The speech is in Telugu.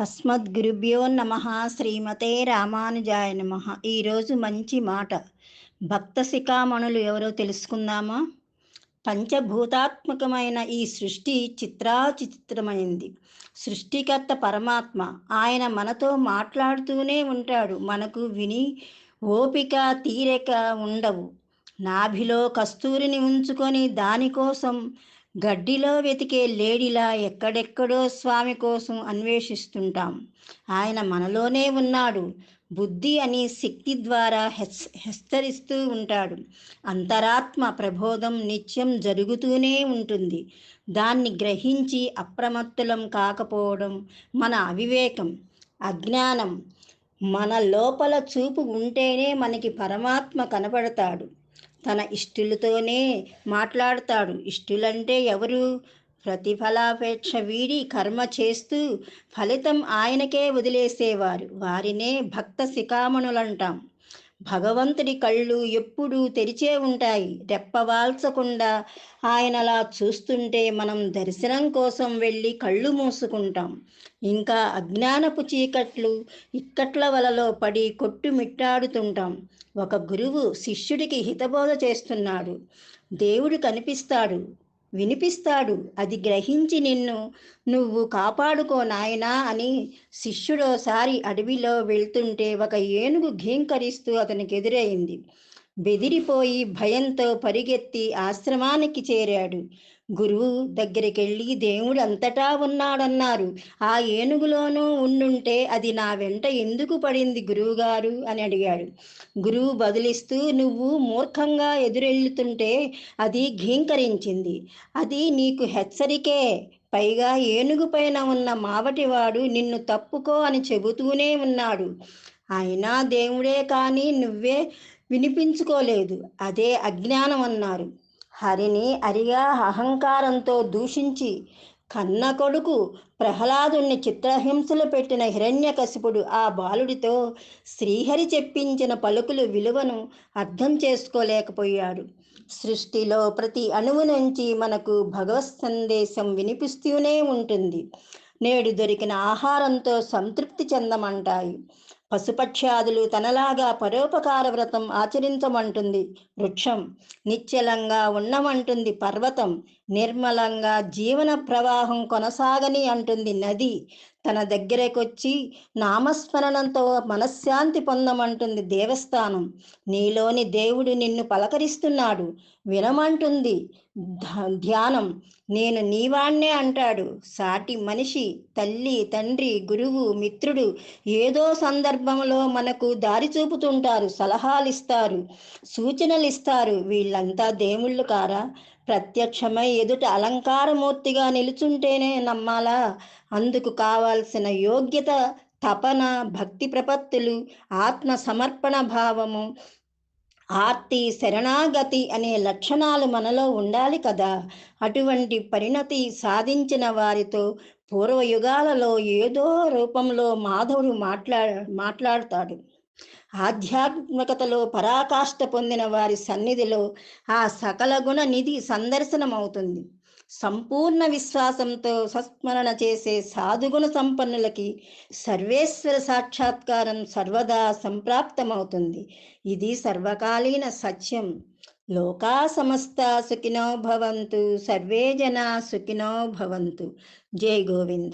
అస్మద్గురుభ్యో నమ శ్రీమతే రామానుజాయ నమ. ఈరోజు మంచి మాట. భక్త శిఖామణులు ఎవరో తెలుసుకుందామా? పంచభూతాత్మకమైన ఈ సృష్టి చిత్రాచిత్రమైంది. సృష్టికర్త పరమాత్మ ఆయన మనతో మాట్లాడుతూనే ఉంటాడు. మనకు విని ఓపిక తీరిక ఉండవు. నాభిలో కస్తూరిని ఉంచుకొని దానికోసం గడ్డిలో వెతికే లేడిలా ఎక్కడెక్కడో స్వామి కోసం అన్వేషిస్తుంటాం. ఆయన మనలోనే ఉన్నాడు. బుద్ధి అని శక్తి ద్వారా హెస్ హెచ్చరిస్తూ ఉంటాడు. అంతరాత్మ ప్రబోధం నిత్యం జరుగుతూనే ఉంటుంది. దాన్ని గ్రహించి అప్రమత్తులం కాకపోవడం మన అవివేకం. అజ్ఞానం మన లోపల చూపు ఉంటేనే మనకి పరమాత్మ కనపడతాడు. తన ఇష్టులతోనే మాట్లాడతాడు. ఇష్టులంటే ఎవరు? ప్రతిఫలాపేక్ష వీడి కర్మ చేస్తూ ఫలితం ఆయనకే వదిలేసేవారు. వారినే భక్త శిఖామణులంటాం. భగవంతుడి కళ్ళు ఎప్పుడూ తెరిచే ఉంటాయి. రెప్పవాల్చకుండా ఆయనలా చూస్తుంటే మనం దర్శనం కోసం వెళ్ళి కళ్ళు మూసుకుంటాం. ఇంకా అజ్ఞానపు చీకట్లు ఇక్కట్ల వలలో పడి కొట్టుమిట్టాడుతుంటాం ఒక గురువు శిష్యుడికి హితబోధ చేస్తున్నాడు. దేవుడు కనిపిస్తాడు. వినిపిస్తాడు. అది గ్రహించి నిన్ను నువ్వు కాపాడుకో నాయనా అని శిష్యుడోసారి అడవిలో వెళ్తుంటే ఒక ఏనుగు ఘీంకరిస్తూ అతనికి ఎదురైంది. బెదిరిపోయి భయంతో పరిగెత్తి ఆశ్రమానికి చేరాడు. గురువు దగ్గరికెళ్ళి దేవుడు అంతటా ఉన్నాడన్నారు. ఆ ఏనుగులోనూ ఉండుంటే అది నా వెంట ఎందుకు పడింది గురువుగారు? అని అడిగాడు. గురువు బదిలిస్తూ నువ్వు మూర్ఖంగా ఎదురెళ్తుంటే అది ఘీంకరించింది. అది నీకు హెచ్చరికే. పైగా ఏనుగు పైన ఉన్న మావటివాడు నిన్ను తప్పుకో అని చెబుతూనే ఉన్నాడు. అయినా దేవుడే కానీ నువ్వే వినిపించుకోలేదు. అదే అజ్ఞానం అన్నారు. హరిని అరిగా అహంకారంతో దూషించి కన్న కొడుకు ప్రహ్లాదుణ్ణి చిత్రహింసలు పెట్టిన హిరణ్యకశిపుడు ఆ బాలుడితో శ్రీహరి చెప్పించిన పలుకులు విలువను అర్థం చేసుకోలేకపోయాడు. సృష్టిలో ప్రతి అణువు నుంచి మనకు భగవత్ సందేశం వినిపిస్తూనే ఉంటుంది. నేడు దొరికిన ఆహారంతో సంతృప్తి చెందమంటాయి. పశుపక్ష్యాదులు తనలాగా పరోపకార వ్రతం ఆచరించమంటుంది. వృక్షం నిశ్చలంగా ఉండమంటుంది పర్వతం నిర్మలంగా జీవన ప్రవాహం కొనసాగని అంటుంది నది. తన దగ్గరకొచ్చి నామస్మరణంతో మనశ్శాంతి పొందమంటుంది దేవస్థానం. నీలోని దేవుడు నిన్ను పలకరిస్తున్నాడు. వినమంటుంది ధ్యానం. నేను నీవాణ్ణే అంటాడు. సాటి మనిషి తల్లి తండ్రి గురువు మిత్రుడు ఏదో సందర్భంలో మనకు దారి చూపుతుంటారు సలహాలు ఇస్తారు సూచనలు ఇస్తారు వీళ్ళంతా దేవుళ్ళు కారా? ప్రత్యక్షమై ఎదుట అలంకారమూర్తిగా నిలుచుంటేనే నమ్మాలా? అందుకు కావాల్సిన యోగ్యత తపన భక్తి ప్రపత్తులు ఆత్మ సమర్పణ భావము ఆర్తి శరణాగతి అనే లక్షణాలు మనలో ఉండాలి కదా. అటువంటి పరిణతి సాధించిన వారితో పూర్వయుగాలలో ఏదో రూపంలో మాధవుడు మాట్లా మాట్లాడతాడు. ఆధ్యాత్మికతలో పరాకాష్ట పొందిన వారి సన్నిధిలో ఆ సకల గుణ నిధి సందర్శనమవుతుంది. సంపూర్ణ విశ్వాసంతో సస్మరణ చేసే సాధుగుణ సంపన్నులకి సర్వేశ్వర సాక్షాత్కారం సర్వదా సంప్రాప్తమవుతుంది. ఇది సర్వకాలీన సత్యం. లోకా సమస్త సుఖినో భవంతు సర్వే జనా సుఖినో భవంతు. జై గోవింద.